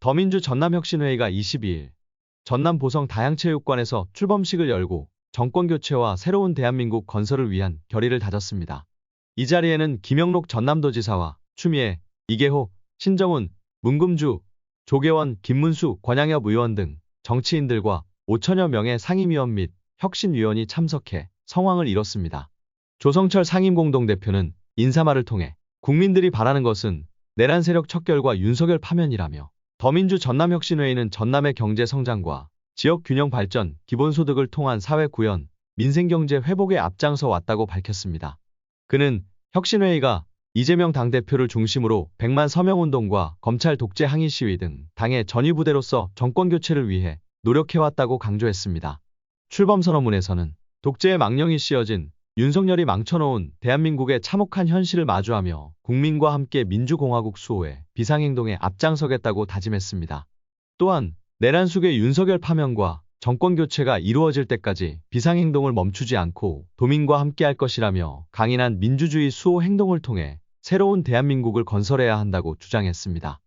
더민주 전남혁신회의가 22일 전남 보성 다양체육관에서 출범식을 열고 정권교체와 새로운 대한민국 건설을 위한 결의를 다졌습니다. 이 자리에는 김영록 전남도지사와 추미애, 이계호, 신정훈, 문금주, 조계원, 김문수, 권양엽 의원 등 정치인들과 5천여 명의 상임위원 및 혁신위원이 참석해 성황을 이뤘습니다. 조성철 상임공동대표는 인사말을 통해 국민들이 바라는 것은 내란 세력 척결과 윤석열 파면이라며 더민주 전남혁신회의는 전남의 경제 성장과 지역 균형 발전, 기본소득을 통한 사회 구현, 민생경제 회복에 앞장서 왔다고 밝혔습니다. 그는 혁신회의가 이재명 당대표를 중심으로 100만 서명운동과 검찰 독재 항의 시위 등 당의 전위부대로서 정권교체를 위해 노력해왔다고 강조했습니다. 출범 선언문에서는 독재의 망령이 씌어진 윤석열이 망쳐놓은 대한민국의 참혹한 현실을 마주하며 국민과 함께 민주공화국 수호에 비상행동에 앞장서겠다고 다짐했습니다. 또한 내란 속의 윤석열 파면과 정권교체가 이루어질 때까지 비상행동을 멈추지 않고 도민과 함께할 것이라며 강인한 민주주의 수호 행동을 통해 새로운 대한민국을 건설해야 한다고 주장했습니다.